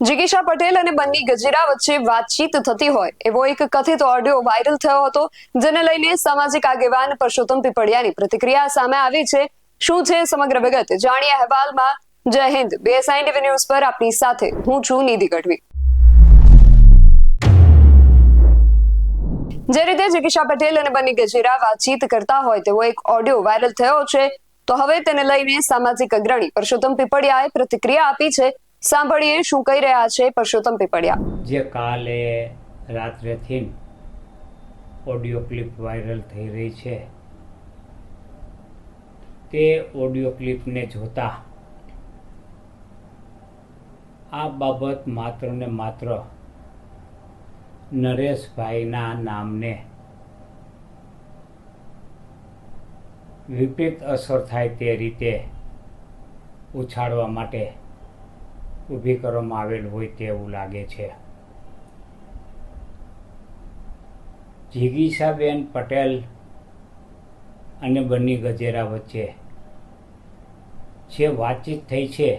જિગીશા પટેલ અને બન્ની ગજેરા વચ્ચે વાતચીત થતી હોય. એવો એક કથિત ઓડિયો વાયરલ થયો હતો, જેને લઈને સામાજિક આગેવાન પરસોત્તમ પીપળિયાની પ્રતિક્રિયા સામે આવી છે. શું છે સમગ્ર વિગત? જાણીએ અહેવાલમાં. જય હિન્દ. બીએસઆઈ ટીવી ન્યૂઝ પર આપની સાથે હું છું નિધિ ગઢવી. જે રીતે જિગીશા પટેલ અને બન્ની ગજેરા વાતચીત કરતા હોય, તેવો એક ઓડિયો વાયરલ થયો છે. તો હવે તેને લઈને સામાજિક અગ્રણી પરસોત્તમ પીપળિયાએ પ્રતિક્રિયા આપી છે. સાંભળીએ શું કહી રહ્યા છે પરસોત્તમ પીપળિયા. જે કાલે રાત્રેથી ઓડિયો ક્લિપ વાયરલ થઈ રહી છે. તે ઓડિયો ક્લિપને જોતા આ બાબત માત્ર ને માત્ર નરેશભાઈના નામને વિપરીત અસર થાય તે રીતે ઉછાળવા માટે ઊભી કરવામાં આવેલ હોય તેવું લાગે છે. જિગીશાબેન પટેલ અને બન્ની ગજેરા વચ્ચે જે વાતચીત થઈ છે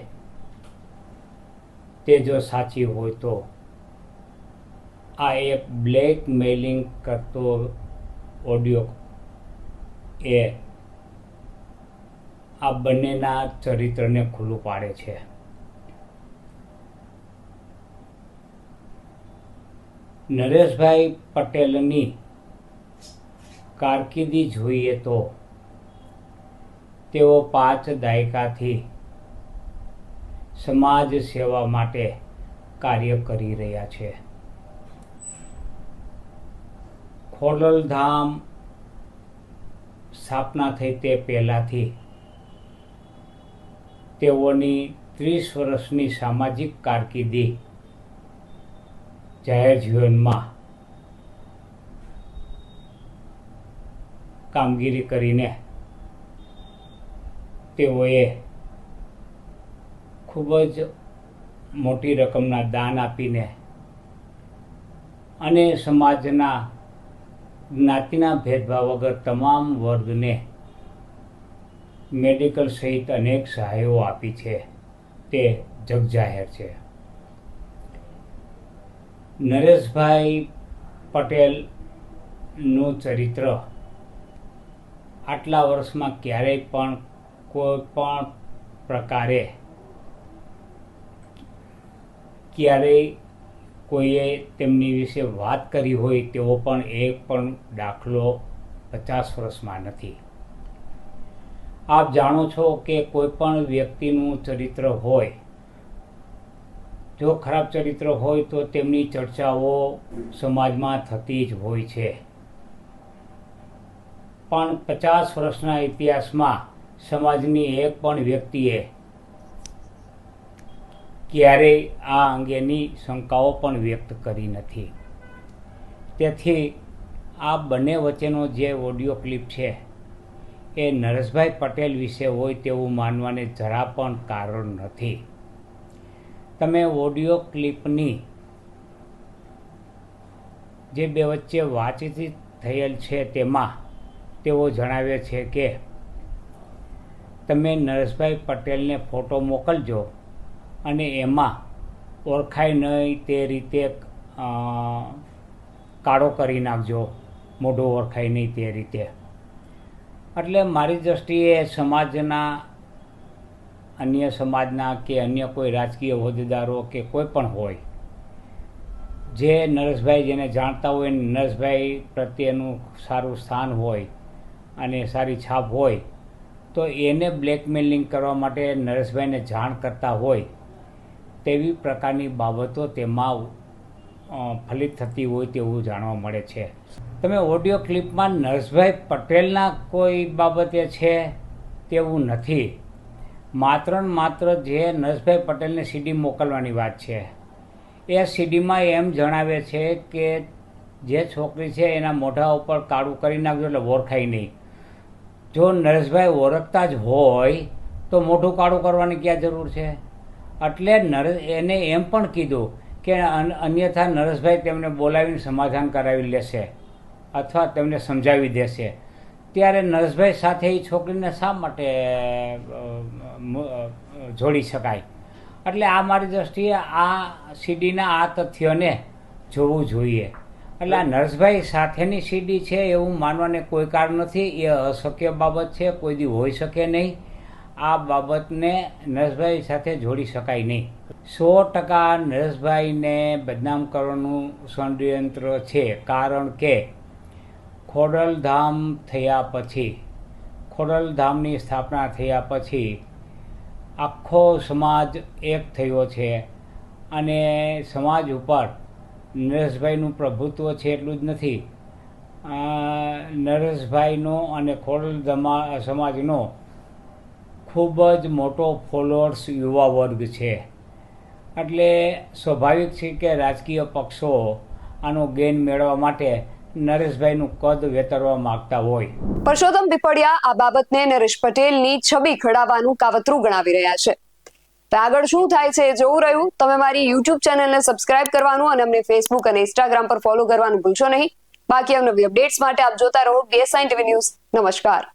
તે જો સાચી હોય તો આ એક બ્લેકમેલિંગ કરતો ઓડિયો એ આ બંનેના ચરિત્રને ખુલ્લું પાડે છે. નરેશભાઈ પટેલની કારકિર્દી જોઈએ તો તેઓ પાંચ દાયકાથી સમાજ સેવા માટે કાર્ય કરી રહ્યા છે. ખોડલધામ સ્થાપના થઈ તે પહેલાંથી તેઓની ત્રીસ વર્ષની સામાજિક કારકિર્દી જાહેર જીવનમાં કામગીરી કરીને તેઓએ ખૂબ જ મોટી રકમના દાન આપીને અને સમાજના જ્ઞાતિના ભેદભાવ વગર તમામ વર્ગને મેડિકલ સહિત અનેક સહાયો આપી છે તે જગજાહેર છે. નરેશભાઈ પટેલનું ચરિત્ર. આટલા વર્ષમાં ક્યારેય પણ કોઈ પણ પ્રકારે ક્યારેય કોઈએ તેમની વિશે વાત કરી હોય તેવો પણ એક પણ દાખલો પચાસ વર્ષમાં નથી. આપ જાણો છો કે કોઈ પણ વ્યક્તિનું ચરિત્ર હોય જો ખરાબ ચરિત્ર હોય તો તેમની ચર્ચાઓ સમાજમાં થતી જ હોય છે. પણ પચાસ વર્ષના ઇતિહાસમાં સમાજની એક પણ વ્યક્તિએ ક્યારેય આ અંગેની શંકાઓ પણ વ્યક્ત કરી નથી. તેથી આ બંને વચ્ચેનો જે ઓડિયો ક્લિપ છે એ નરેશભાઈ પટેલ વિશે હોય તેવું માનવાને જરા પણ કારણ નથી. તમે ઓડિયો ક્લિપની જે બે વચ્ચે વાતચીત થયેલ છે તેમાં તેઓ જણાવે છે કે તમે નરેશભાઈ પટેલને ફોટો મોકલજો અને એમાં ઓળખાય નહીં તે રીતે કાળો કરી નાખજો, મોઢું ઓળખાય નહીં તે રીતે. એટલે મારી દૃષ્ટિએ સમાજના અન્ય સમાજના કે અન્ય કોઈ રાજકીય હોદ્દેદારો કે કોઈ પણ હોય, જે નરેશભાઈ જેને જાણતા હોય નરેશભાઈ પ્રત્યેનું સારું સ્થાન હોય અને સારી છાપ હોય, તો એને બ્લેકમેલિંગ કરવા માટે નરેશભાઈને જાણ કરતા હોય, તેવી પ્રકારની બાબતો તેમાં ફલિત થતી હોય તેવું જાણવા મળે છે. તમે ઓડિયો ક્લિપમાં નરેશભાઈ પટેલના કોઈ બાબતે છે તેવું નથી. માત્ર ને માત્ર જે નરેશભાઈ પટેલને સીડી મોકલવાની વાત છે. એ સીડીમાં એમ જણાવે છે કે જે છોકરી છે એના મોઢા ઉપર કાળું કરી નાખજો એટલે ઓળખાય નહીં. જો નરેશભાઈ ઓળખતા જ હોય તો મોઢું કાળું કરવાની ક્યાં જરૂર છે? એટલે નરેશ એને એમ પણ કીધું કે અન- અન્યથા નરેશભાઈ તેમને બોલાવીને સમાધાન કરાવી લેશે અથવા તેમને સમજાવી દેશે. ત્યારે નરેશભાઈ સાથે એ છોકરીને શા માટે જોડી શકાય. એટલે આ મારી દ્રષ્ટિએ આ સીડીના આ તથ્યોને જોવું જોઈએ. એટલે આ નરેશભાઈ સાથેની સીડી છે એવું માનવાને કોઈ કારણ નથી. એ અશક્ય બાબત છે, કોઈ દી હોઈ શકે નહીં. આ બાબતને નરેશભાઈ સાથે જોડી શકાય નહીં. સો ટકા નરેશભાઈને બદનામ કરવાનું ષડયંત્ર છે. કારણ કે ખોડલધામ થયા પછી, ખોડલધામની સ્થાપના થયા પછી આખો સમાજ એક થયો છે અને સમાજ ઉપર નરેશભાઈનું પ્રભુત્વ છે એટલું જ નથી. નરેશભાઈનો અને ખોડલ સમાજનો ખૂબ જ મોટો ફોલોઅર્સ યુવા વર્ગ છે. એટલે સ્વાભાવિક છે કે રાજકીય પક્ષો આનો ગેઇન મેળવવા માટે નરેશભાઈનું કદ વેતરવા માંગતા હોય. પરસોત્તમ પીપળિયા આ બાબતને નરેશ પટેલની છબી ખડાવવાનું કાવતરું ગણાવી રહ્યા છે. આગળ શું થાય છે જોવું રહ્યું? તમે મારી યુટ્યુબ ચેનલને સબસ્ક્રાઇબ કરવાનું અને અમને ફેસબુક અને ઇન્સ્ટાગ્રામ પર ફોલો કરવાનું ભૂલશો નહીં. બાકી અમને અપડેટ્સ માટે આપ જોતા રહો બીએસઆઈ ટીવી ન્યૂઝ નમસ્કાર.